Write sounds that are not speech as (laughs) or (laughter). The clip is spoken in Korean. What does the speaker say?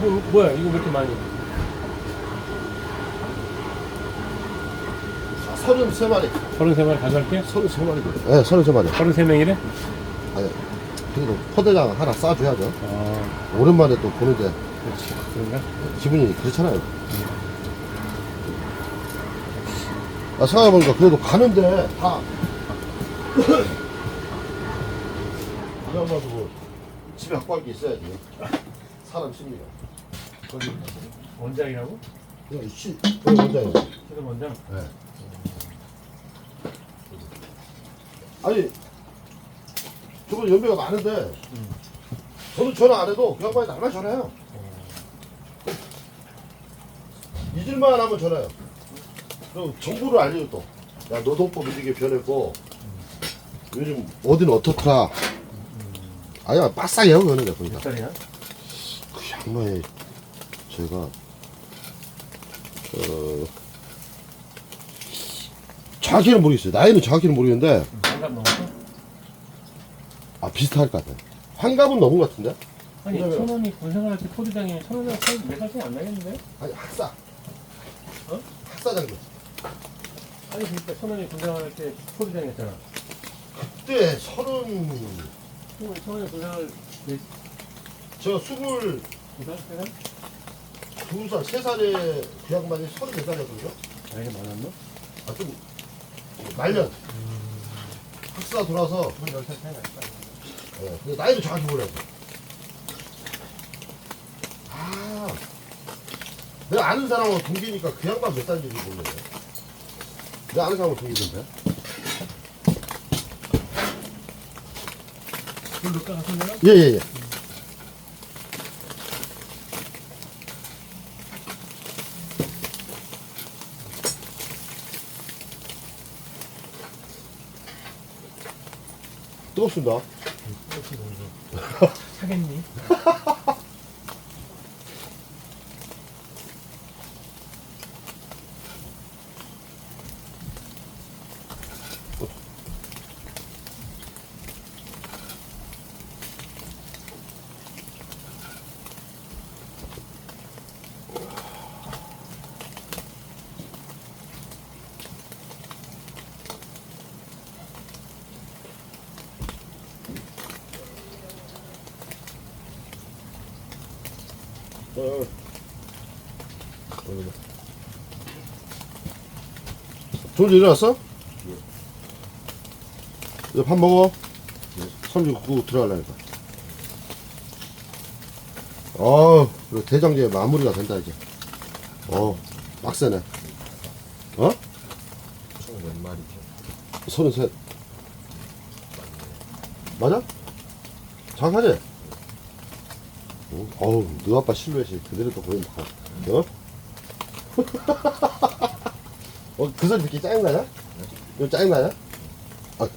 뭐, 뭐야 이거 왜 이렇게 많이 아, 33마리. 33마리 가져갈게 33마리. 네, 33마리. 33명이래? 아니, 그래도 포대장 하나 싸줘야죠. 아 오랜만에 또 보는데 그렇지 그런가? 기분이 그렇잖아요. 아, 생각해보니까 그래도 가는데 다. (coughs) 그래가지고 집에 갖고 갈 게 있어야지. 사람 심리가. 거기 원장이라고? 그냥 씨, 여기 원장이야. 최근 원장? 네. 아니, 저번 연배가 많은데, 저는 전화 안 해도 그 양반이 나만 전화해요. 잊을만 하면 전화해요. 그럼 정보를 알려줘 또. 야, 노동법 이렇게 변했고, 요즘 어디는 어떻더라. 아야, 빠싸게 하고 그러는 거야, 보니까. 몇 살이야? 그 양반이, 제가, 어, 정확히는 모르겠어요. 나이는 정확히는 모르겠는데, 한갑 넘었어? 아, 비슷할 것 같아요. 환갑은 넘은 것 같은데? 아니 왜냐면- 천원이 군생활할 때 포대장이 천원이랑 차이 몇살 차이 안 나겠는데? 아니, 학사. 어? 학사 장교. 아니 그러니까 천원이 군생활할 때 포대장이었잖아 그때 서른, 천원이 군생활 몇 제가 스물? 두 살, 세 살에 그 양반이 서른 네 살이었거든요. 나이가 많았나? 아, 좀, 말년. 학사 돌아서, 우리 10살 차이가 있다 예, 근데 나이를 정확히 몰라요. 아, 내가 아는 사람하고 동기니까 그 양반 몇 살인지 모르네. 내가 아는 사람하고 동기던데. 그걸 넣다가 손내가? 예, 예, 예. 뜨겁습니다. 사겠니? (laughs) (laughs) 어. 졸지 일어났어? 이제 밥 먹어. 삼육구 들어가려니까. 어, 그리고 대장제 마무리가 된다 이제. 어, 빡세네. 어? 총몇 마리죠? 서른셋. 맞아? 정확하지? 어, 어우, 너 아빠 실루엣이 그대로 또 보인다. 어? (laughs) 어, 그 소리 듣기 짜증나냐? 이거 짜증나냐? 아, 야.